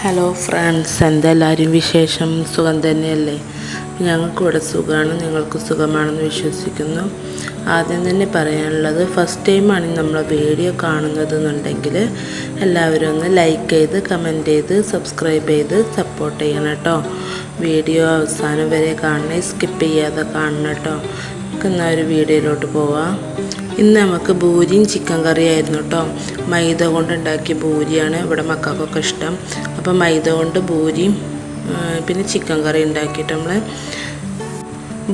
Hello friends എന്തെല്ലാവരും വിശേഷം? സുഖം തന്നെയല്ലേ? ഞങ്ങൾക്കിവിടെ സുഖമാണ് നിങ്ങൾക്ക് സുഖമാണെന്ന് വിശ്വസിക്കുന്നു. ആദ്യം തന്നെ പറയാനുള്ളത് ഫസ്റ്റ് ടൈമാണ് നമ്മളെ വീഡിയോ കാണുന്നത് എന്നുണ്ടെങ്കിൽ എല്ലാവരും ഒന്ന് ലൈക്ക് ചെയ്ത് കമന്റ് ചെയ്ത് സബ്സ്ക്രൈബ് ചെയ്ത് സപ്പോർട്ട് ചെയ്യണം കേട്ടോ. വീഡിയോ അവസാനം വരെ കാണണേ സ്കിപ്പ് ചെയ്യാതെ കാണണം കേട്ടോ. നമുക്ക് എന്നാൽ ഒരു വീഡിയോയിലോട്ട് പോവാം. ഇന്ന് നമുക്ക് ബൂരിയും ചിക്കൻ കറിയായിരുന്നു കേട്ടോ. മൈദ കൊണ്ട് ഉണ്ടാക്കിയ ബൂരിയാണ് ഇവിടെ മക്കൾക്കൊക്കെ ഇഷ്ടം. അപ്പോൾ മൈദ കൊണ്ട് ബൂരിയും പിന്നെ ചിക്കൻ കറി ഉണ്ടാക്കിയിട്ട് നമ്മൾ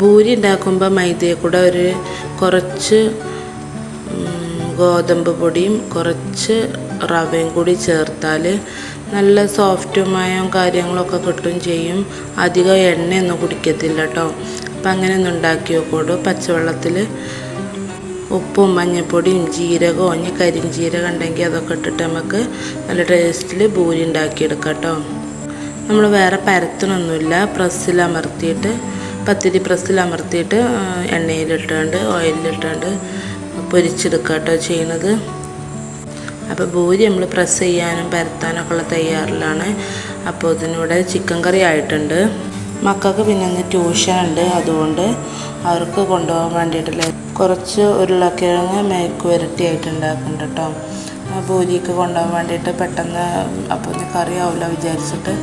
ബൂരി ഉണ്ടാക്കുമ്പോൾ മൈദയെ കൂടെ ഒരു കുറച്ച് ഗോതമ്പ് പൊടിയും കുറച്ച് റവയും കൂടി ചേർത്താൽ നല്ല സോഫ്റ്റുമായ കാര്യങ്ങളൊക്കെ കിട്ടും ചെയ്യും. അധികം എണ്ണയൊന്നും കുടിക്കത്തില്ല കേട്ടോ. അപ്പം അങ്ങനെ ഒന്ന് ഉണ്ടാക്കി നോക്കോളൂ പച്ചവെള്ളത്തിൽ ഉപ്പും മഞ്ഞൾപ്പൊടിയും ജീരകവും ഇനി കരിഞ്ചീരകം ഉണ്ടെങ്കിൽ അതൊക്കെ ഇട്ടിട്ട് നമുക്ക് നല്ല ടേസ്റ്റിൽ ബൂരി ഉണ്ടാക്കിയെടുക്കാം കേട്ടോ നമ്മൾ വേറെ പരത്തണമൊന്നുമില്ല പ്രസ്സിൽ അമർത്തിയിട്ട് പത്തിരി പ്രസ്സിൽ അമർത്തിയിട്ട് എണ്ണയിലിട്ടാണ്ട് ഓയിലിലിട്ടാണ്ട് പൊരിച്ചെടുക്കുക കേട്ടോ ചെയ്യണത്. അപ്പോൾ ഭൂരി നമ്മൾ പ്രസ് ചെയ്യാനും പരത്താനൊക്കെ ഉള്ള തയ്യാറിലാണ്. അപ്പോൾ ഇതിനൂടെ ചിക്കൻ കറി ആയിട്ടുണ്ട്. മക്കൾക്ക് പിന്നെ ഇന്ന് ട്യൂഷൻ ഉണ്ട്. അതുകൊണ്ട് അവർക്ക് കൊണ്ടുപോകാൻ വേണ്ടിയിട്ടുള്ള കുറച്ച് ഉരുളക്കിഴങ്ങ് മേക്ക് വരട്ടി ആയിട്ട് ഉണ്ടാക്കുന്നുണ്ട് കേട്ടോ. ഭൂരിക്ക് കൊണ്ടുപോകാൻ വേണ്ടിയിട്ട് പെട്ടെന്ന് അപ്പോൾ കറി ആവില്ല വിചാരിച്ചിട്ട്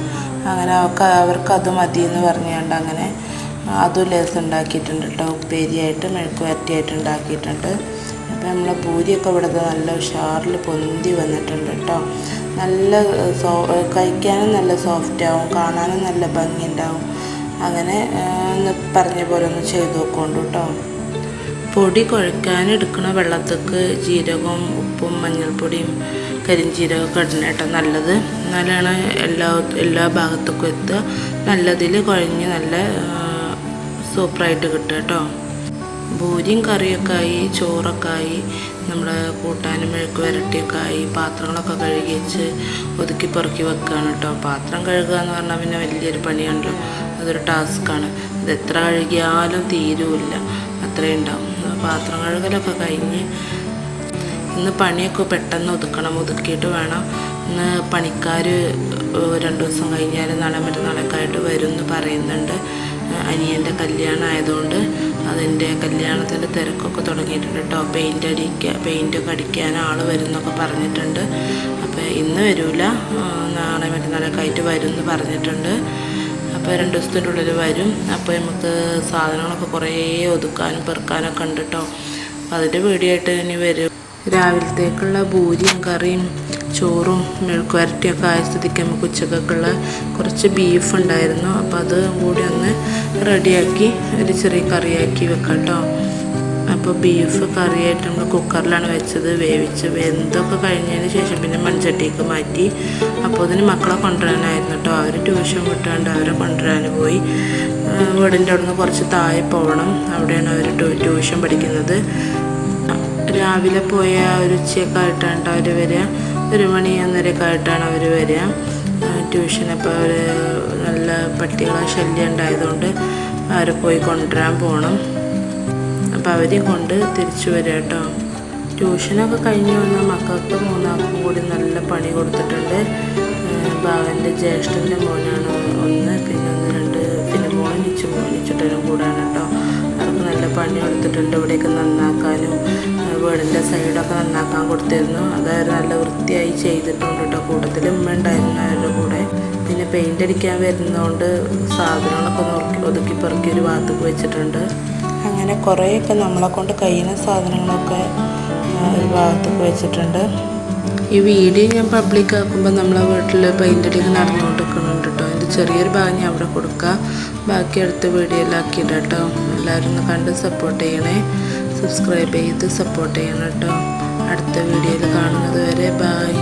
അങ്ങനെ അവർക്ക് അവർക്ക് അത് മതി എന്ന് പറഞ്ഞുകൊണ്ട് അങ്ങനെ അതും ലേസ് ഉണ്ടാക്കിയിട്ടുണ്ട് കേട്ടോ. ഉപ്പേരിയായിട്ട് മെഴുക്ക് വരട്ടിയായിട്ട് ഉണ്ടാക്കിയിട്ടുണ്ട്. അപ്പോൾ നമ്മളെ പൂരിയൊക്കെ ഇവിടെ നല്ല ഉഷാറിൽ പൊന്തി വന്നിട്ടുണ്ട് കേട്ടോ. നല്ല സോ കഴിക്കാനും നല്ല സോഫ്റ്റ് ആവും കാണാനും നല്ല ഭംഗിയുണ്ടാവും. അങ്ങനെ ഒന്ന് പറഞ്ഞ പോലെ ഒന്ന് ചെയ്ത് നോക്കൊണ്ടു കേട്ടോ പൊടി എടുക്കുന്ന വെള്ളത്തേക്ക് ജീരകവും ഉപ്പും മഞ്ഞൾപ്പൊടിയും കരിഞ്ജീരകമൊക്കെ കടനേട്ട നല്ലത്. നല്ലതാണ് എല്ലാ എല്ലാ ഭാഗത്തേക്കും എത്തുക. നല്ലതിൽ കുഴഞ്ഞ് നല്ല സൂപ്പറായിട്ട് കിട്ടുക കേട്ടോ ഭൂരിയും കറിയൊക്കെ ആയി ചോറൊക്കെ ആയി നമ്മുടെ കൂട്ടാനും മെഴുക്ക് വരട്ടിയൊക്കെ ആയി പാത്രങ്ങളൊക്കെ കഴുകി വെച്ച് ഒതുക്കി പെറുക്കി വെക്കുകയാണ് കേട്ടോ. പാത്രം കഴുകുക എന്ന് പറഞ്ഞാൽ പിന്നെ വലിയൊരു പണിയുണ്ടല്ലോ അതൊരു ടാസ്ക്കാണ് ഇത് എത്ര കഴുകിയാലും തീരുമില്ല അത്രയും ഉണ്ടാവും. പാത്രം കഴുകലൊക്കെ കഴിഞ്ഞ് ഇന്ന് പണിയൊക്കെ പെട്ടെന്ന് ഒതുക്കണം. ഒതുക്കിയിട്ട് വേണം. ഇന്ന് പണിക്കാർ രണ്ട് ദിവസം കഴിഞ്ഞാൽ നാളെ മറ്റന്നാളൊക്കെ ആയിട്ട് വരും എന്ന് പറയുന്നുണ്ട്. അനിയന്റെ കല്യാണം ആയതുകൊണ്ട് അതിന്റെ കല്യാണത്തിന്റെ തിരക്കൊക്കെ തുടങ്ങിയിട്ടുണ്ട് കേട്ടോ പെയിന്റ് അടിക്കുക പെയിന്റൊക്കെ അടിക്കാൻ ആൾ വരുമെന്നൊക്കെ പറഞ്ഞിട്ടുണ്ട്. അപ്പോൾ ഇന്ന് വരില്ല നാളെ മറ്റന്നാളൊക്കെ ആയിട്ട് വരും എന്ന് പറഞ്ഞിട്ടുണ്ട്. അപ്പോൾ രണ്ട് ദിവസത്തിന്റെ ഉള്ളിൽ വരും. അപ്പോൾ നമുക്ക് സാധനങ്ങളൊക്കെ കുറേ ഒതുക്കാനും പെറുക്കാനൊക്കെ ഉണ്ട് കേട്ടോ അപ്പോൾ അതിന്റെ വീഡിയോ ആയിട്ട് ഇനി വരും. രാവിലത്തേക്കുള്ള ഭൂരിയും കറിയും ചോറും മെഴുക്ക് വരട്ടിയൊക്കെ ആയ സ്ഥിതിക്ക് നമുക്ക് ഉച്ചക്കൊക്കെയുള്ള കുറച്ച് ബീഫ് ഉണ്ടായിരുന്നു. അപ്പോൾ അത് കൂടി ഒന്ന് റെഡിയാക്കി ഒരു ചെറിയ കറിയാക്കി വെക്കാം കേട്ടോ അപ്പോൾ ബീഫ് കറിയായിട്ട് നമ്മൾ കുക്കറിലാണ് വെച്ചത്. വേവിച്ച് വെന്തൊക്കെ കഴിഞ്ഞതിന് ശേഷം പിന്നെ മൺചട്ടിക്ക് മാറ്റി. അപ്പോൾ അതിന് മക്കളെ കൊണ്ടുവരാനായിരുന്നു കേട്ടോ അവർ ട്യൂഷൻ വിട്ടാണ്ട് അവരെ കൊണ്ടുവരാൻ പോയി. വീടിന്റെ അവിടെ നിന്ന് കുറച്ച് താഴെ പോകണം. അവിടെയാണ് അവർ ട്യൂഷൻ പഠിക്കുന്നത്. രാവിലെ പോയ ഒരു ഉച്ചയൊക്കെ ആയിട്ടാണ് അവർ വരിക. ഒരു മണി ഒന്നരയൊക്കെ ആയിട്ടാണ് അവർ വരിക ട്യൂഷൻ അപ്പോൾ അവർ നല്ല പട്ടികളെ ശല്യം ഉണ്ടായതുകൊണ്ട് അവരെ പോയി കൊണ്ടുവരാൻ പോകണം അപ്പോൾ അവരെയും കൊണ്ട് തിരിച്ചു വരിക കേട്ടോ. ട്യൂഷനൊക്കെ കഴിഞ്ഞ് വന്ന മക്കൾക്ക് മൂന്നാൾക്കും കൂടി നല്ല പണി കൊടുത്തിട്ടുണ്ട്. ഭാവന്റെ ജ്യേഷ്ഠന്റെ മോനാണ് ഒന്ന് പിന്നെ ഒന്ന് രണ്ട് പിന്നെ മോൻ മോനിച്ചിട്ടും കൂടാണ് കേട്ടോ. അവർക്ക് നല്ല പണി കൊടുത്തിട്ടുണ്ട്. ഇവിടെയൊക്കെ വീടിന്റെ നന്നാക്കാൻ കൊടുത്തിരുന്നു. അതായത് നല്ല വൃത്തിയായി ചെയ്തിട്ടുണ്ട് കേട്ടോ കൂട്ടത്തിൽ ഉമ്മ ഉണ്ടായിരുന്നു അവരുടെ കൂടെ. പിന്നെ പെയിന്റ് അടിക്കാൻ വരുന്നതുകൊണ്ട് സാധനങ്ങളൊക്കെ നോക്കി ഒതുക്കി പെറുക്കി ഒരു ഭാഗത്തേക്ക് വെച്ചിട്ടുണ്ട്. അങ്ങനെ കുറേയൊക്കെ നമ്മളെ കൊണ്ട് കഴിയുന്ന സാധനങ്ങളൊക്കെ ഒരു ഭാഗത്തേക്ക് വെച്ചിട്ടുണ്ട്. ഈ വീഡിയോ ഞാൻ പബ്ലിക് ആക്കുമ്പോൾ നമ്മളെ വീട്ടിൽ പെയിന്റ് അടിക്ക് നടന്നുകൊണ്ടിരിക്കുന്നുണ്ട് കേട്ടോ അതിന്റെ ചെറിയൊരു ഭാഗം ഞാൻ അവിടെ കൊടുക്കുക ബാക്കി അടുത്ത വീഡിയോയിലാക്കിയിട്ട് കേട്ടോ എല്ലാവരും ഒന്ന് കണ്ട് സപ്പോർട്ട് ചെയ്യണേ. സബ്സ്ക്രൈബ് ചെയ്ത് സപ്പോർട്ട് ചെയ്യണം കേട്ടോ അടുത്ത വീഡിയോയിൽ കാണുന്നത് വരെ ബായ്